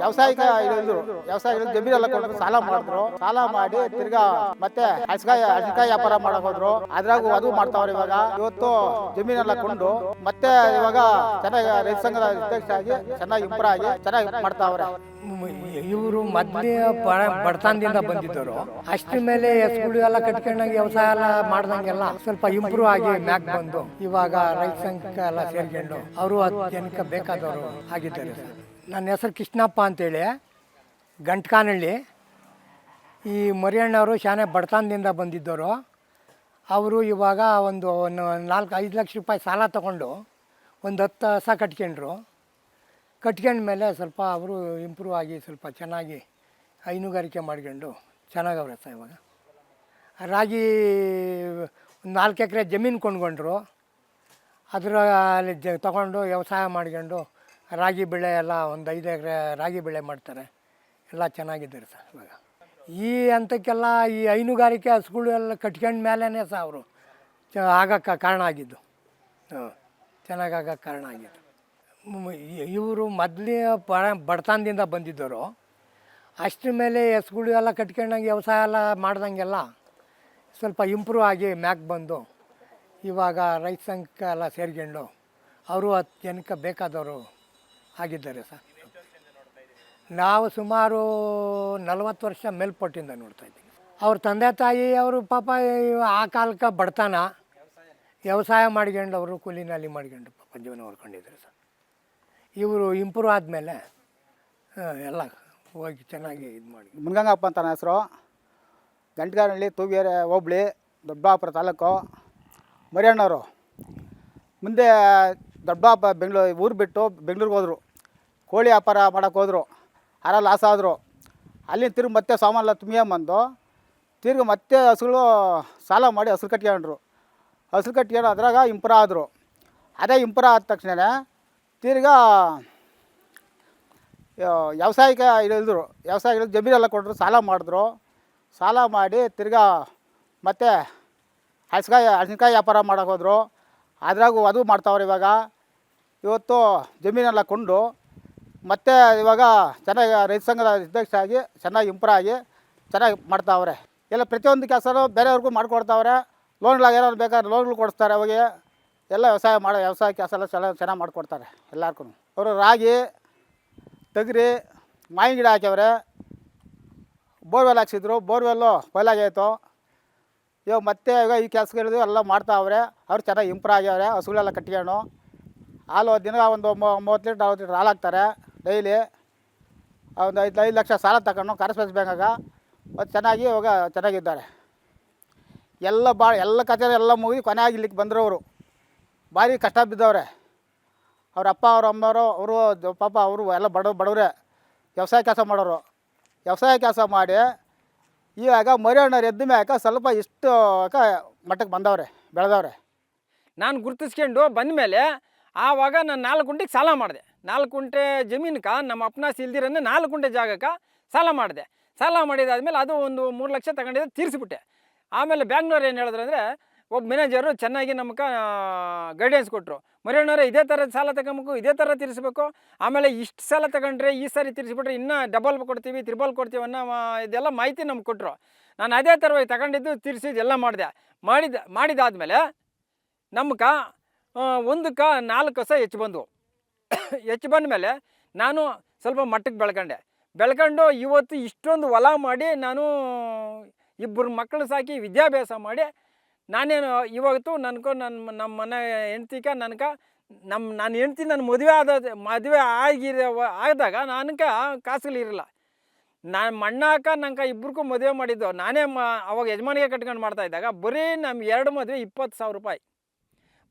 ವ್ಯವಸಾಯಿಕ ಇದ್ರು ವ್ಯವಸಾಯ ಇಳಿದು ಜಮೀನೆಲ್ಲ ಕೊಂಡು ಸಾಲ ಮಾಡಿದ್ರು. ಸಾಲ ಮಾಡಿ ತಿರ್ಗಾ ಮತ್ತೆ ಹಸಿಕಾಯಿ ಹಸಿಕಾಯಿ ವ್ಯಾಪಾರ ಮಾಡಕ್ ಹೋದ್ರು. ಅದ್ರಾಗೂ ಅದು ಮಾಡ್ತಾವ್ರೆ ಇವಾಗ. ಇವತ್ತು ಜಮೀನೆಲ್ಲ ಕೊಂಡು ಮತ್ತೆ ಇವಾಗ ಚೆನ್ನಾಗಿ ರೈತ ಸಂಘದ ಅಧ್ಯಕ್ಷ ಆಗಿ ಚೆನ್ನಾಗಿ ಇಂಪ್ರೂವ್ ಆಗಿ ಚೆನ್ನಾಗಿ ಮಾಡ್ತಾವ್ರೆ. ಇವರು ಮೊದಲೇ ಬಡತನದಿಂದ ಬಂದಿದ್ದರು ಅಷ್ಟ್ರ ಮೇಲೆ ಎಸ್ಗಳು ಎಲ್ಲ ಕಟ್ಕೊಂಡಂಗೆ ವ್ಯವಸಾಯ ಎಲ್ಲ ಮಾಡ್ದಂಗೆಲ್ಲ ಸ್ವಲ್ಪ ಇಂಪ್ರೂವ್ ಆಗಿ ಮ್ಯಾಕ್ ಬಂದು ಇವಾಗ ರೈತ ಸಂಘ ಎಲ್ಲ ಸೇರ್ಕೊಂಡು ಅವರು ಅತ್ಯಂತ ಬೇಕಾದವರು ಆಗಿದ್ದಾರೆ ನನ್ನ ಹೆಸರು ಕೃಷ್ಣಪ್ಪ ಅಂತೇಳಿ. ಗಂಟ್ಕಾನಳ್ಳಿ. ಈ ಮರಿಯಣ್ಣವರು ಶಾನೆ ಬಡತನದಿಂದ ಬಂದಿದ್ದವರು. ಅವರು ಇವಾಗ ಒಂದು ನಾಲ್ಕು ಐದು ಲಕ್ಷ ರೂಪಾಯಿ ಸಾಲ ತಗೊಂಡು ಒಂದು ಹತ್ತು ಹಸ ಕಟ್ಕೊಂಡ್ರು. ಕಟ್ಕೊಂಡ್ಮೇಲೆ ಸ್ವಲ್ಪ ಅವರು ಇಂಪ್ರೂವ್ ಆಗಿ ಸ್ವಲ್ಪ ಚೆನ್ನಾಗಿ ಹೈನುಗಾರಿಕೆ ಮಾಡ್ಕೊಂಡು ಚೆನ್ನಾಗವ್ರೆ ಸಹ ಇವಾಗ. ರಾಗಿ ಒಂದು ನಾಲ್ಕು ಎಕರೆ ಜಮೀನು ಕೊಂಡ್ಕೊಂಡ್ರು. ಅದರ ಅಲ್ಲಿ ಜ ತಗೊಂಡು ವ್ಯವಸಾಯ ಮಾಡ್ಕೊಂಡು ರಾಗಿ ಬೆಳೆ ಎಲ್ಲ ಒಂದು ಐದು ಎಕರೆ ರಾಗಿ ಬೆಳೆ ಮಾಡ್ತಾರೆ. ಎಲ್ಲ ಚೆನ್ನಾಗಿದ್ದಾರೆ ಸರ್ ಇವಾಗ. ಈ ಹಂತಕ್ಕೆಲ್ಲ ಈ ಹೈನುಗಾರಿಕೆ ಹಸುಗಳು ಎಲ್ಲ ಕಟ್ಕೊಂಡ ಮೇಲೇ ಸಹ ಅವರು ಚ ಆಗಕ್ಕೆ ಕಾರಣ ಆಗಿದ್ದು. ಹಾಂ ಚೆನ್ನಾಗಾಗಕ್ಕೆ ಕಾರಣ ಆಗಿದ್ದು. ಇವರು ಮೊದಲೇ ಬಡ ಬಡತನದಿಂದ ಬಂದಿದ್ದರು ಅಷ್ಟ್ರ ಮೇಲೆ ಹಸುಗಳು ಎಲ್ಲ ಕಟ್ಕೊಂಡಂಗೆ ವ್ಯವಸಾಯ ಎಲ್ಲ ಮಾಡ್ದಂಗೆಲ್ಲ ಸ್ವಲ್ಪ ಇಂಪ್ರೂವ್ ಆಗಿ ಮ್ಯಾಕ್ ಬಂದು ಇವಾಗ ರೈತ ಸಂಘಕ್ಕೆಲ್ಲ ಎಲ್ಲ ಸೇರ್ಕೊಂಡು ಅವರು ಹತ್ತು ಜನಕ್ಕೆ ಬೇಕಾದವರು ಆಗಿದ್ದಾರೆ ಸರ್. ನಾವು ಸುಮಾರು ನಲವತ್ತು ವರ್ಷ ಮೇಲ್ಪಟ್ಟಿಂದ ನೋಡ್ತಾ ಇದ್ದೀವಿ ಅವ್ರ ತಂದೆ ತಾಯಿ, ಅವರು ಪಾಪ ಆ ಕಾಲಕ್ಕೆ ಬಡತನ, ವ್ಯವಸಾಯ ಮಾಡ್ಕೊಂಡು ಅವರು ಕೂಲಿನಲ್ಲಿ ಮಾಡ್ಕೊಂಡು ಪಾಪ ಜೀವನ ಹೊರ್ಕೊಂಡಿದ್ದಾರೆ ಸರ್. ಇವರು ಇಂಪ್ರೂವ್ ಆದಮೇಲೆ ಎಲ್ಲ ಹೋಗಿ ಚೆನ್ನಾಗಿ ಇದು ಮಾಡಿ. ಮುನ್ಗಂಗಪ್ಪ ಅಂತ ಹೆಸರು. ಗಂಟ್ಗಾರಳ್ಳಿ ತೂಗೇರೆ, ಹೋಬ್ಳಿ, ದೊಡ್ಡಬಳ್ಳಾಪುರ ತಾಲೂಕು, ಮರಿಯಣ್ಣವರು. ಮುಂದೆ ದೊಡ್ಡಬಳ್ಳಾಪುರ ಬೆಂಗ್ಳೂರು ಊರು ಬಿಟ್ಟು ಬೆಂಗ್ಳೂರಿಗೆ ಹೋದರು. ಕೋಳಿ ವ್ಯಾಪಾರ ಮಾಡೋಕ್ಕೆ ಹೋದರು. ಹರ ಲಾಸ್ ಆದರು. ಅಲ್ಲಿ ತಿರುಗಿ ಮತ್ತೆ ಸಾಮಾನೆಲ್ಲ ತುಂಬಿಕೊಂಬಂದು ತಿರುಗಿ ಮತ್ತೆ ಹಸುಗಳು ಸಾಲ ಮಾಡಿ ಹಸು ಕಟ್ಕೊಂಡ್ರು. ಹಸು ಕಟ್ಕೊಂಡು ಅದ್ರಾಗ ಇಂಪ್ರೂವ್ ಆದರು. ಅದೇ ಇಂಪ್ರೂವ್ ಆದ ತಕ್ಷಣ ತಿರ್ಗಾ ವ್ಯವಸಾಯಕ್ಕೆ ಇಳಿದ್ರು ವ್ಯವಸಾಯ ಇಳಿದು ಜಮೀನೆಲ್ಲ ಕೊಟ್ಟರು, ಸಾಲ ಮಾಡಿದ್ರು. ಸಾಲ ಮಾಡಿ ತಿರ್ಗಾ ಮತ್ತೆ ಹಸಿಕಾಯಿ ಹಸಿಕಾಯಿ ವ್ಯಾಪಾರ ಮಾಡೋಕ್ಕೋದ್ರು ಅದ್ರಾಗೂ ಅದು ಮಾಡ್ತಾವ್ರೆ ಇವಾಗ. ಇವತ್ತು ಜಮೀನೆಲ್ಲ ಕೊಂಡು ಮತ್ತೆ ಇವಾಗ ಚೆನ್ನಾಗಿ ರೈತ ಸಂಘದ ಅಧ್ಯಕ್ಷ ಆಗಿ ಚೆನ್ನಾಗಿ ಇಂಪ್ರೂವ್ ಆಗಿ ಚೆನ್ನಾಗಿ ಮಾಡ್ತಾವ್ರೆ. ಎಲ್ಲ ಪ್ರತಿಯೊಂದು ಕೆಲಸನೂ ಬೇರೆಯವ್ರಿಗೂ ಮಾಡಿಕೊಡ್ತಾವ್ರೆ. ಲೋನ್ಗಳಾಗ ಏನಾದ್ರು ಬೇಕಾದ್ರೆ ಲೋನ್ಗಳು ಕೊಡಿಸ್ತಾರೆ ಅವಾಗೆ ಎಲ್ಲ ವ್ಯವಸಾಯ ಮಾಡೋ, ವ್ಯವಸಾಯ ಕೆಲಸ ಎಲ್ಲ ಚೆನ್ನಾಗಿ ಚೆನ್ನಾಗಿ ಮಾಡಿಕೊಡ್ತಾರೆ ಎಲ್ಲರಿಗೂ ಅವರು ರಾಗಿ, ತೊಗರಿ, ಮಾವಿನ ಗಿಡ ಹಾಕ್ಯವ್ರೆ. Borewell ಹಾಕ್ಸಿದ್ರು, borewell ಕೊಯ್ಲಾಗೈತು. ಇವಾಗ ಮತ್ತೆ ಇವಾಗ ಈ ಕೆಲಸಗಳು ಎಲ್ಲ ಮಾಡ್ತಾವ್ರೆ ಅವ್ರು. ಚೆನ್ನಾಗಿ ಇಂಪ್ರೂವ್ ಆಗ್ಯಾವ್ರೆ. ಹಸುಗಳೆಲ್ಲ ಕಟ್ಕೊಂಡು. ಹಾಲು ದಿನ ಒಂದು ಮೂವತ್ತು ಲೀಟ್ರ್, ನಲ್ವತ್ತು ಲೀಟ್ರ್ ಹಾಲು ಹಾಕ್ತಾರೆ ಡೈಲಿ. ಒಂದು ಐದು ಐದು ಲಕ್ಷ ಸಾಲ ತಗೊಂಡು ಕರೆಸ್ಪೆಸ್ ಬ್ಯಾಂಕಾಗ ಮತ್ತು ಚೆನ್ನಾಗಿ ಇವಾಗ ಚೆನ್ನಾಗಿದ್ದಾರೆ. ಎಲ್ಲ ಭಾಳ ಎಲ್ಲ ಕಚೇರಿ ಎಲ್ಲ ಮುಗಿದು ಕೊನೆಯಾಗಿ ಇಲ್ಲಿಗೆ ಬಂದಿರೋರು ಅವರು ಭಾರಿ ಕಷ್ಟ ಬಿದ್ದವ್ರೆ. ಅವ್ರ ಅಪ್ಪ, ಅವ್ರ ಅಮ್ಮವರು, ಅವರು ಪಾಪ ಅವರು ಎಲ್ಲ ಬಡ, ಬಡವರೇ. ವ್ಯವಸಾಯ ಕೆಲಸ ಮಾಡೋರು. ವ್ಯವಸಾಯ ಕೆಲಸ ಮಾಡಿ ಇವಾಗ ಮರಿಯಣ್ಣವ್ರು ಎದ್ದ ಮ್ಯಾಕ ಸ್ವಲ್ಪ ಇಷ್ಟು ಮಟ್ಟಕ್ಕೆ ಬಂದವ್ರೆ, ಬೆಳೆದವ್ರೆ. ನಾನು ಗುರ್ತಿಸ್ಕೊಂಡು ಬಂದಮೇಲೆ ಆವಾಗ ನಾನು ನಾಲ್ಕು ಗುಂಟೆಗೆ ಸಾಲ ಮಾಡಿದೆ. ನಾಲ್ಕು ಗುಂಟೆ ಜಮೀನ್ಗೆ ನಮ್ಮ ಅಪ್ಪನ ಸಿಲ್ದಿರನ್ನ ನಾಲ್ಕು ಗುಂಟೆ ಜಾಗಕ್ಕೆ ಸಾಲ ಮಾಡಿದೆ. ಸಾಲ ಮಾಡಿದಾದ್ಮೇಲೆ ಅದು ಒಂದು ಮೂರು ಲಕ್ಷ ತಗೊಂಡಿದ್ದು, ತೀರಿಸ್ಬಿಟ್ಟೆ. ಆಮೇಲೆ ಬ್ಯಾಂಗ್ಳೂರು ಏನು ಹೇಳಿದ್ರು ಅಂದರೆ ಒಬ್ಬ ಮ್ಯಾನೇಜರು ಚೆನ್ನಾಗಿ ನಮ್ಗೆ ಗೈಡೆನ್ಸ್ ಕೊಟ್ಟರು ಮರಿಯಣ್ಣವ್ರೆ, ಇದೇ ಥರದ ಸಾಲ ತಗೊಬೇಕು, ಇದೇ ಥರ ತೀರಿಸ್ಬೇಕು. ಆಮೇಲೆ ಇಷ್ಟು ಸಾಲ ತಗೊಂಡ್ರೆ ಈ ಸಾರಿ ತೀರಿಸಿಬಿಟ್ರೆ ಇನ್ನೂ ಡಬಲ್ ಕೊಡ್ತೀವಿ ತ್ರಿಬಲ್ ಕೊಡ್ತೀವಿ ಅನ್ನೋ ಇದೆಲ್ಲ ಮಾಹಿತಿ ನಮ್ಗೆ ಕೊಟ್ಟರು ನಾನು ಅದೇ ಥರವಾಗಿ ತಗೊಂಡಿದ್ದು ತೀರಿಸಿದ್ದು ಎಲ್ಲ ಮಾಡಿದೆ. ಮಾಡಿದ, ಮಾಡಿದಾದ್ಮೇಲೆ ನಮ್ಗೆ ಒಂದಕ್ಕೆ ನಾಲ್ಕು ಕಸ ಹೆಚ್ಚು ಬಂದವು. ಹೆಚ್ಚು ಬಂದ ಮೇಲೆ ನಾನು ಸ್ವಲ್ಪ ಮಟ್ಟಕ್ಕೆ ಬೆಳ್ಕೊಂಡೆ. ಬೆಳ್ಕೊಂಡು ಇವತ್ತು ಇಷ್ಟೊಂದು ಹೊಲ ಮಾಡಿ ನಾನು ಇಬ್ಬರು ಮಕ್ಕಳು ಸಾಕಿ ವಿದ್ಯಾಭ್ಯಾಸ ಮಾಡಿ ನಾನೇನು ಇವತ್ತು ನನ್ಕೊ ನನ್ನ ನಮ್ಮ ಮನೆ ಹೆಂಡ್ತಿಕ ನನ್ಗೆ ನಮ್ಮ ನನ್ನ ಹೆಂಡ್ತಿ ನನ್ನ ಮದುವೆ ಆದ, ಮದುವೆ ಆಗಿರೋ ಆದಾಗ ನನಗೆ ಕಾಸುಗಳಿರಲ್ಲ ನಾನು ಮಣ್ಣಾಕ ನಂಗೆ ಇಬ್ರಿಗೂ ಮದುವೆ ಮಾಡಿದ್ದು, ನಾನೇ ಮ, ಅವಾಗ ಯಜಮಾನಿಗೆ ಕಟ್ಕೊಂಡು ಮಾಡ್ತಾ ಇದ್ದಾಗ ಬರೀ ನಮ್ಮ ಎರಡು ಮದುವೆ ಇಪ್ಪತ್ತು ಸಾವಿರ ರೂಪಾಯಿ.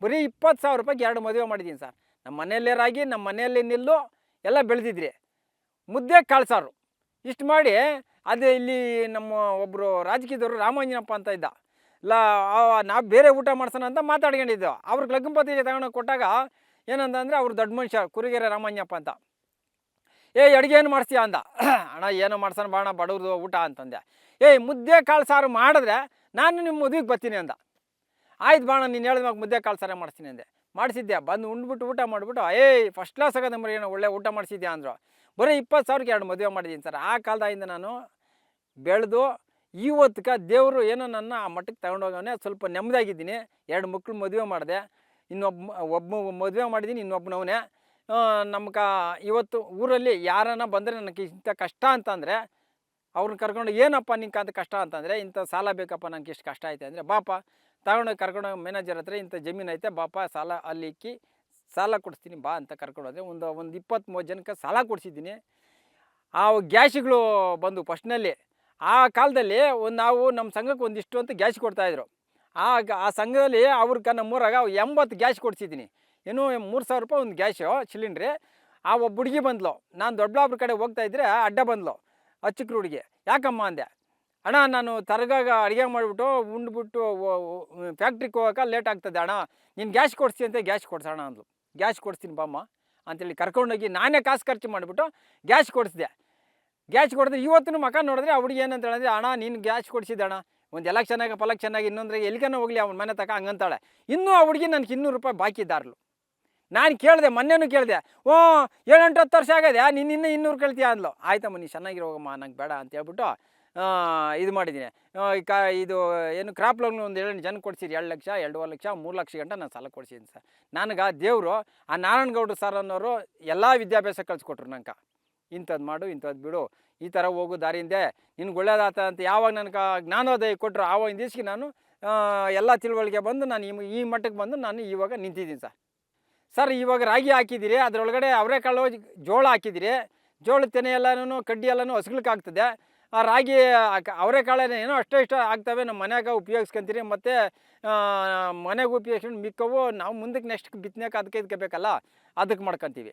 ಬರೀ ಇಪ್ಪತ್ತು ಸಾವಿರ ರೂಪಾಯಿಗೆ ಎರಡು ಮದುವೆ ಮಾಡಿದ್ದೀನಿ ಸರ್. ನಮ್ಮ ಮನೆಯಲ್ಲೇ ರಾಗಿ ನಮ್ಮ ಮನೆಯಲ್ಲೇ ನಿಲ್ಲು, ಎಲ್ಲ ಬೆಳೆದಿದ್ರಿ. ಮುದ್ದೆ ಕಾಳು ಸಾರು ಇಷ್ಟು ಮಾಡಿ ಅದೇ ಇಲ್ಲಿ ನಮ್ಮ ಒಬ್ಬರು ರಾಜಕೀಯದವರು ರಾಮಾಂಜನಪ್ಪ ಅಂತ ಇದ್ದ. ನಾವು ಬೇರೆ ಊಟ ಮಾಡ್ಸೋಣ ಅಂತ ಮಾತಾಡ್ಕೊಂಡಿದ್ದೆವು ಅವ್ರಿಗೆ ಲಗ್ನಪತಿಗೆ ತಗೊಂಡೋಗಿ ತಗೊಂಡು ಕೊಟ್ಟಾಗ ಏನಂತಂದರೆ ಅವ್ರು ದೊಡ್ಡ ಮನುಷ್ಯ, ಕುರಿಗೆರೆ ರಾಮಣ್ಣಪ್ಪ ಅಂತ. ಏ, ಅಡುಗೆ ಏನು ಮಾಡಿಸ್ತೀಯ? ಅಂದ. ಅಣ್ಣ, ಏನೋ ಮಾಡ್ಸೋಣ ಬಾಣ, ಬಡವ್ರದು ಊಟ ಅಂತಂದೆ. ಏಯ್ ಮುದ್ದೆ ಕಾಳು ಸಾರು ಮಾಡಿದ್ರೆ ನಾನು ನಿಮ್ಮ ಮದುವೆಗೆ ಬರ್ತೀನಿ ಅಂದ. ಆಯ್ತು ಬಾಣ, ನೀನು ಹೇಳಿದ್ಮಾಗ ಮುದ್ದೆ ಕಾಳು ಸಾರೇ ಮಾಡಿಸ್ತೀನಿ ಅಂದೆ. ಮಾಡಿಸಿದ್ದೆ ಬಂದು ಉಂಡ್ಬಿಟ್ಟು ಊಟ ಮಾಡಿಬಿಟ್ಟು ಏಯ್ ಫಸ್ಟ್ ಕ್ಲಾಸ್ ಆಗದ ಮರಿ ಏನೋ ಒಳ್ಳೆ ಊಟ ಮಾಡಿಸಿದ್ಯಾ? ಅಂದರು. ಬರೀ ಇಪ್ಪತ್ತು ಸಾವಿರಕ್ಕೆ ಎರಡು ಮದುವೆ ಮಾಡಿದ್ದೀನಿ ಸರ್. ಆ ಕಾಲದಾಗಿಂದ ನಾನು ಬೆಳೆದು ಇವತ್ತಿಗೆ ದೇವರು ಏನೋ ನನ್ನ ಆ ಮಟ್ಟಕ್ಕೆ ತಗೊಂಡೋಗವನೇ ಸ್ವಲ್ಪ ನೆಮ್ಮದಾಗಿದ್ದೀನಿ, ಎರಡು ಮಕ್ಕಳು ಮದುವೆ ಮಾಡಿದೆ ಇನ್ನೊಬ್ಬ ಒಬ್ಬ ಮದುವೆ ಮಾಡಿದ್ದೀನಿ ಇನ್ನೊಬ್ಬನವನೇ ನಮ್ಗೆ ಇವತ್ತು ಊರಲ್ಲಿ ಯಾರನ್ನ ಬಂದರೆ ನನಗೆ ಇಂಥ ಕಷ್ಟ ಅಂತಂದರೆ ಅವ್ರನ್ನ ಕರ್ಕೊಂಡು, ಏನಪ್ಪ ನಿಂಗೆ ಅಂತ ಕಷ್ಟ ಅಂತಂದರೆ, ಇಂಥ ಸಾಲ ಬೇಕಪ್ಪ ನನಗೆ ಇಷ್ಟು ಕಷ್ಟ ಐತೆ. ಅಂದರೆ, ಬಾಪ ತಗೊಂಡೋಗಿ ಕರ್ಕೊಂಡೋಗಿ ಮ್ಯಾನೇಜರ್ ಹತ್ರ ಇಂಥ ಜಮೀನು ಐತೆ, ಬಾಪ, ಸಾಲ ಅಲ್ಲಿ ಇಕ್ಕಿ, ಸಾಲ ಕೊಡಿಸ್ತೀನಿ, ಬಾ ಅಂತ ಕರ್ಕೊಂಡು ಹೋದ್ರೆ ಒಂದು ಒಂದು ಇಪ್ಪತ್ತ್ಮೂವತ್ತು ಜನಕ್ಕೆ ಸಾಲ ಕೊಡಿಸಿದ್ದೀನಿ. ಆ ಗ್ಯಾಸ್ಗಳು ಬಂದು ಫಸ್ಟ್ನಲ್ಲಿ ಆ ಕಾಲದಲ್ಲಿ ಒಂದು ನಾವು ನಮ್ಮ ಸಂಘಕ್ಕೆ ಒಂದಿಷ್ಟು ಅಂತ ಗ್ಯಾಸ್ ಕೊಡ್ತಾಯಿದ್ರು ಆ ಆ ಸಂಘದಲ್ಲಿ ಅವ್ರಿಗೆ ನಮ್ಮೂರಾಗ ಎಂಬತ್ತು ಗ್ಯಾಸ್ ಕೊಡ್ಸಿದ್ದೀನಿ ಏನು ಮೂರು ಸಾವಿರ ರೂಪಾಯಿ ಒಂದು ಗ್ಯಾಸು, ಸಿಲಿಂಡ್ರಿ. ಆ ಒಬ್ಬ ಹುಡುಗಿ ಬಂದ್ಲು. ನಾನು ದೊಡ್ಡಬಳ್ಳಾಪುರ ಕಡೆ ಹೋಗ್ತಾ ಇದ್ದರೆ ಅಡ್ಡ ಬಂದ್ಲು, ಅಚ್ಚಕ್ರ ಹುಡುಗಿ. ಯಾಕಮ್ಮ ಅಂದೆ. ಅಣ್ಣ, ನಾನು ತರಗಾಗ ಅಡುಗೆ ಮಾಡಿಬಿಟ್ಟು ಉಂಡ್ಬಿಟ್ಟು ಫ್ಯಾಕ್ಟ್ರಿಗೆ ಹೋಗೋಕೆ ಲೇಟ್ ಆಗ್ತದೆ ಅಣ್ಣ. ನೀನು ಗ್ಯಾಸ್ ಕೊಡ್ಸಿ ಅಂತ ಗ್ಯಾಸ್ ಕೊಡ್ಸೋಣ ಅಂದ್ಲು. ಗ್ಯಾಸ್ ಕೊಡಿಸ್ತೀನಿ ಬಾಮ್ಮ. ಅಂತೇಳಿ ಕರ್ಕೊಂಡೋಗಿ ನಾನೇ ಕಾಸು ಖರ್ಚು ಮಾಡಿಬಿಟ್ಟು ಗ್ಯಾಸ್ ಕೊಡಿಸ್ದೆ. ಗ್ಯಾಸ್ ಕೊಡಿದ್ರೆ ಇವತ್ತು ಮಕ ನೋಡಿದ್ರೆ ಅವ್ರಿಗೆ ಏನಂತ ಹೇಳಿದ್ರೆ ಅಣ್ಣ ನೀನು ಗ್ಯಾಸ್ ಅಣ್ಣ. ಒಂದು ಎಲೆಕ್ಷನಾಗ ಚೆನ್ನಾಗಿ ಇನ್ನೊಂದ್ರೆ ಎಲ್ಲಿಗನ ಹೋಗ್ಲಿ ಅವ್ನ ಮನೆ ತಕ ಹಂಗಂತಾಳೆ. ಇನ್ನೂ ಆ ಹುಡುಗಿ ನನಗೆ ಇನ್ನೂರು ರೂಪಾಯಿ ಬಾಕಿ ಇದ್ದಾರ್ಲು. ನಾನು ಕೇಳಿದೆ ಮೊನ್ನೆನೂ ಕೇಳಿದೆ ಓ ಏಳೆಂಟು ಹತ್ತು ವರ್ಷ ಆಗಿದೆ ನೀನು ಇನ್ನೂ ಇನ್ನೂರು ಕೇಳ್ತೀಯ? ಅಂದ್ಲು. ಆಯ್ತಮ್ಮ ನೀ ಚೆನ್ನಾಗಿರೋ ಹೋಗಮ್ಮ ನಂಗೆ ಬೇಡ ಅಂತ ಹೇಳ್ಬಿಟ್ಟು ಆ, ಇದು ಮಾಡಿದ್ದೀನಿ. ಆ, ಕಾ ಇದು ಏನು ಕ್ರಾಪ್ ಲೋನ್ ಒಂದು ಏಳೆಂಟು ಜನ ಕೊಡ್ಸಿರಿ ಎರಡು ಲಕ್ಷ ಎರಡೂವರೆ ಲಕ್ಷ ಮೂರು ಲಕ್ಷ ಗಂಟ ನಾನು ಸಾಲ ಕೊಡ್ಸಿದ್ದೀನಿ ಸರ್. ನನಗೆ ದೇವರು ಆ ನಾರಾಯಣಗೌಡ್ರು ಸರ್ ಅನ್ನೋರು ಎಲ್ಲ ವಿದ್ಯಾಭ್ಯಾಸ ಕಲಿಸ್ಕೊಟ್ರು ನಂಗೆ. ಇಂಥದ್ದು ಮಾಡು ಇಂಥದ್ದು ಬಿಡು. ಈ ಥರ ಹೋಗು ದಾರಿಯಿಂದೆ. ನಿನ್ಗೆ ಒಳ್ಳೇದಾತ ಅಂತ ಯಾವಾಗ ನನಗೆ ಜ್ಞಾನೋದಯ ಕೊಟ್ಟರು ಆವಾಗ ದಿವಸಕ್ಕೆ ನಾನು ಎಲ್ಲ ತಿಳುವಳಿಕೆ ಬಂದು ನಾನು ಈ ಈ ಮಟ್ಟಕ್ಕೆ ಬಂದು ನಾನು ಇವಾಗ ನಿಂತಿದ್ದೀನಿ ಸರ್. ಸರ್, ಇವಾಗ ರಾಗಿ ಹಾಕಿದ್ದೀರಿ, ಅದರೊಳಗಡೆ ಅವರೆಕಾಳು ಜೋಳ ಹಾಕಿದ್ದೀರಿ. ಜೋಳ ತೆನೆ ಎಲ್ಲನೂ, ಕಡ್ಡಿ ಎಲ್ಲನೂ ಆಗ್ತದೆ. ಆ ರಾಗಿ ಅವರೆಕಾಳನ್ನ ಏನೋ ಅಷ್ಟೇ ಇಷ್ಟ ಆಗ್ತವೆ, ನಮ್ಮ ಮನ್ಯಾಗ ಉಪಯೋಗಿಸ್ಕೊಂತೀರಿ, ಮತ್ತು ಮನೆಗೆ ಉಪಯೋಗಿಸ್ಕೊಂಡು ಮಿಕ್ಕವು ನಾವು ಮುಂದಕ್ಕೆ ನೆಕ್ಸ್ಟ್ ಬಿತ್ತನೆಗೆ ಅದಕ್ಕೆ ಇದಕ್ಕೆ ಬೇಕಲ್ಲ, ಅದಕ್ಕೆ ಮಾಡ್ಕೊತೀವಿ.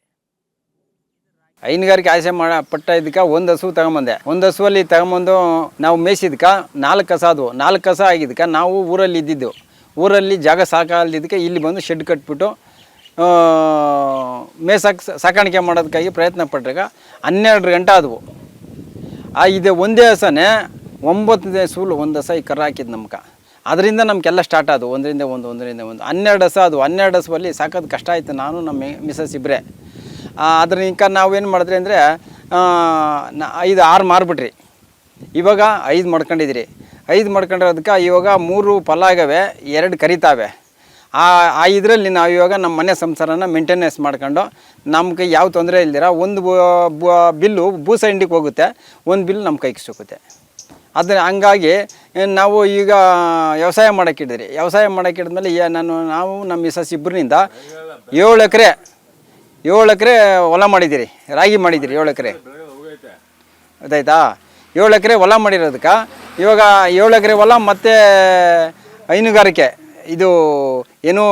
ಹೈನುಗಾರಿಕೆ ಆಸೆ ಮಾಡ ಪಟ್ಟ ಇದಕ್ಕೆ ಒಂದು ಹಸು ತಗೊಂಬಂದೆ. ಒಂದು ಹಸುವಲ್ಲಿ ತಗೊಂಬಂದು ನಾವು ಮೇಯ್ಸಿದ್ಕ ನಾಲ್ಕು ಕಸ ಅದು ನಾಲ್ಕು ಕಸ ಆಗಿದ್ದಕ್ಕೆ ನಾವು ಊರಲ್ಲಿ ಇದ್ದಿದ್ದು. ಊರಲ್ಲಿ ಜಾಗ ಸಾಕಲ್ದಿದ್ದಕ್ಕೆ ಇಲ್ಲಿ ಬಂದು ಶೆಡ್ ಕಟ್ಬಿಟ್ಟು ಆ, ಮೇಯ್ಸಕ್ಕೆ ಸಾಕಾಣಿಕೆ ಮಾಡೋದಕ್ಕಾಗಿ ಪ್ರಯತ್ನ ಪಟ್ಟಾಗ ಹನ್ನೆರಡು ಗಂಟೆ ಆದವು. ಆ ಇದು ಒಂದೇ ಹಸನೇ ಒಂಬತ್ತು ಸೂಲು ಒಂದು ಹಸ ಈ ಕರ ಹಾಕಿದ್ದು ನಮ್ಗೆ ಅದರಿಂದ ನಮಗೆಲ್ಲ ಸ್ಟಾರ್ಟ್ ಆದವು. ಒಂದರಿಂದ ಒಂದು ಒಂದರಿಂದ ಒಂದು. ಹನ್ನೆರಡು ಹಸ ಅದು ಹನ್ನೆರಡು ಹಸುವಲ್ಲಿ ಸಾಕೋದು ಕಷ್ಟ ಆಯಿತು. ನಾನು ನಮ್ಮ ಮಿಸಸ್ ಇಬ್ಬರೇ ಅದ್ರ ಇಂಕ ನಾವೇನು ಮಾಡಿದ್ರಿ ಅಂದರೆ ಐದು ಆರು ಮಾರ್ಬಿಟ್ರಿ. ಇವಾಗ ಐದು ಮಾಡ್ಕೊಂಡಿದ್ರಿ ಐದು ಮಾಡ್ಕೊಂಡಿರೋದಕ್ಕೆ ಇವಾಗ ಮೂರು ಫಲ ಆಗವೆ, ಎರಡು ಕರಿತಾವೆ. ಆ ಆ ಇದರಲ್ಲಿ ನಾವು ಇವಾಗ ನಮ್ಮ ಮನೆ ಸಂಸಾರನ ಮೇಂಟೆನೆನ್ಸ್ ಮಾಡ್ಕೊಂಡು ನಮ್ಗೆ ಯಾವ ತೊಂದರೆ ಇಲ್ದಿರ ಒಂದು ಬಿಲ್ಲು ಬೂಸ ಹೋಗುತ್ತೆ, ಒಂದು ಬಿಲ್ ನಮ್ಮ ಕೈಗೆ ಸಿಕ್ಕುತ್ತೆ ಅದನ್ನ ಹಂಗಾಗಿ ನಾವು ಈಗ ವ್ಯವಸಾಯ ಮಾಡೋಕ್ಕಿಡಿದ್ರಿ ವ್ಯವಸಾಯ ಮಾಡೋಕ್ಕಿಡಿದ್ಮೇಲೆ ನಾನು, ನಾವು ನಮ್ಮ ಮಿಸಸ್ ಇಬ್ಬರಿಂದ ಏಳು ಎಕರೆ ಏಳು ಎಕರೆ ಹೊಲ ಮಾಡಿದ್ದೀರಿ, ರಾಗಿ ಮಾಡಿದ್ದೀರಿ ಏಳು ಎಕರೆ. ಅದಾಯ್ತಾ ಏಳು ಎಕರೆ ಹೊಲ ಮಾಡಿರೋದಕ್ಕೆ. ಇವಾಗ ಏಳು ಎಕರೆ ಹೊಲ ಮತ್ತು ಹೈನುಗಾರಿಕೆ, ಇದು ಏನು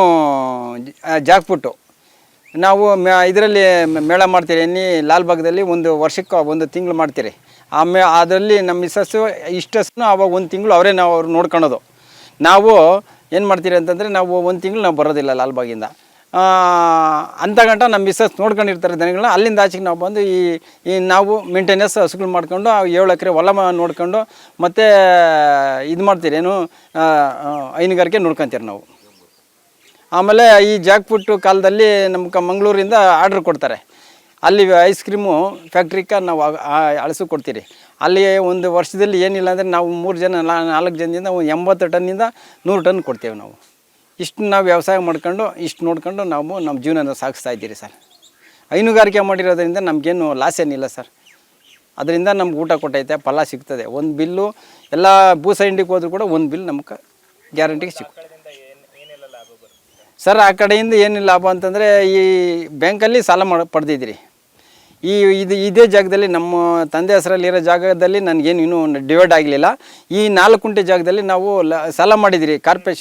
ಜಾಕ್ಪುಟ್ಟು. ನಾವು ಇದರಲ್ಲಿ ಮೇಳ ಮಾಡ್ತೀರಿ, ಎನ್ನಿ ಲಾಲ್ಬಾಗ್ದಲ್ಲಿ ಒಂದು ವರ್ಷಕ್ಕೆ ಒಂದು ತಿಂಗಳು ಮಾಡ್ತೀರಿ. ಆಮೇ ಅದರಲ್ಲಿ ನಮ್ಮ ಮಿಸ್ಸಸ್ಸು ಇಷ್ಟಸ್ಸು ಅವಾಗ ಒಂದು ತಿಂಗಳು ಅವರೇ ನಾವು ಅವ್ರು ನೋಡ್ಕೊಳೋದು ನಾವು ಏನು ಮಾಡ್ತೀರಿ ಅಂತಂದರೆ ನಾವು ಒಂದು ತಿಂಗಳು ನಾವು ಬರೋದಿಲ್ಲ ಲಾಲ್ಬಾಗಿಂದ. ಅಂತ ಗಂಟ ನಮ್ಮ ಮಿಸ್ಸಸ್ ನೋಡ್ಕೊಂಡಿರ್ತಾರೆ ದನಗಳನ್ನ. ಅಲ್ಲಿಂದ ಆಚೆಗೆ ನಾವು ಬಂದು ಈ ಈ ನಾವು ಮೇಂಟೆನೆನ್ಸ್ ಹಸುಗಳು ಮಾಡ್ಕೊಂಡು ಆ ಏಳು ಎಕರೆ ಹೊಲ ನೋಡ್ಕೊಂಡು ಮತ್ತು ಇದು ಮಾಡ್ತೀರಿ ಏನು ಹೈನುಗಾರಿಕೆ ನೋಡ್ಕೊತೀರಿ ನಾವು. ಆಮೇಲೆ ಈ ಜಾಕ್ಪುಟ್ ಕಾಲದಲ್ಲಿ ನಮ್ಗೆ ಮಂಗಳೂರಿಂದ ಆರ್ಡ್ರ್ ಕೊಡ್ತಾರೆ. ಅಲ್ಲಿ ಐಸ್ ಕ್ರೀಮು ಫ್ಯಾಕ್ಟ್ರಿಗೆ ನಾವು ಅಳಸು ಕೊಡ್ತೀರಿ. ಅಲ್ಲಿ ಒಂದು ವರ್ಷದಲ್ಲಿ ಏನಿಲ್ಲ ಅಂದರೆ ನಾವು ಮೂರು ಜನ ನಾಲ್ಕು ಜನದಿಂದ ಒಂದು ಎಂಬತ್ತು ಟನ್ನಿಂದ ನೂರು ಟನ್ ಕೊಡ್ತೇವೆ ನಾವು. ಇಷ್ಟು ನಾವು ವ್ಯವಸಾಯ ಮಾಡ್ಕೊಂಡು, ಇಷ್ಟು ನೋಡ್ಕೊಂಡು ನಾವು ನಮ್ಮ ಜೀವನನ ಸಾಗಿಸ್ತಾ ಇದ್ದೀರಿ ಸರ್. ಹೈನುಗಾರಿಕೆ ಮಾಡಿರೋದ್ರಿಂದ ನಮಗೇನು ಲಾಸ್ ಏನಿಲ್ಲ ಸರ್. ಅದರಿಂದ ನಮ್ಗೆ ಊಟ ಕೊಟ್ಟೈತೆ, ಫಲ ಸಿಗ್ತದೆ. ಒಂದು ಬಿಲ್ಲು, ಎಲ್ಲ ಭೂಸೈಂಡಿಗೆ ಹೋದ್ರೂ ಕೂಡ ಒಂದು ಬಿಲ್ ನಮ್ಗೆ ಗ್ಯಾರಂಟಿಗೆ ಸಿಕ್ ಸರ್, ಆ ಕಡೆಯಿಂದ ಏನಿಲ್ಲ ಲಾಭ ಅಂತಂದರೆ ಈ ಬ್ಯಾಂಕಲ್ಲಿ ಸಾಲ ಮಾಡಿ ಪಡೆದಿದ್ದೀರಿ. ಈ ಇದು ಇದೇ ಜಾಗದಲ್ಲಿ ನಮ್ಮ ತಂದೆ ಹೆಸರಲ್ಲಿರೋ ಜಾಗದಲ್ಲಿ ನನಗೇನು ಇನ್ನೂ ಡಿವೈಡ್ ಆಗಲಿಲ್ಲ. ಈ ನಾಲ್ಕು ಕುಂಟೆ ಜಾಗದಲ್ಲಿ ನಾವು ಸಾಲ ಮಾಡಿದಿರಿ ಕಾರ್ಪೊರೇಷನ್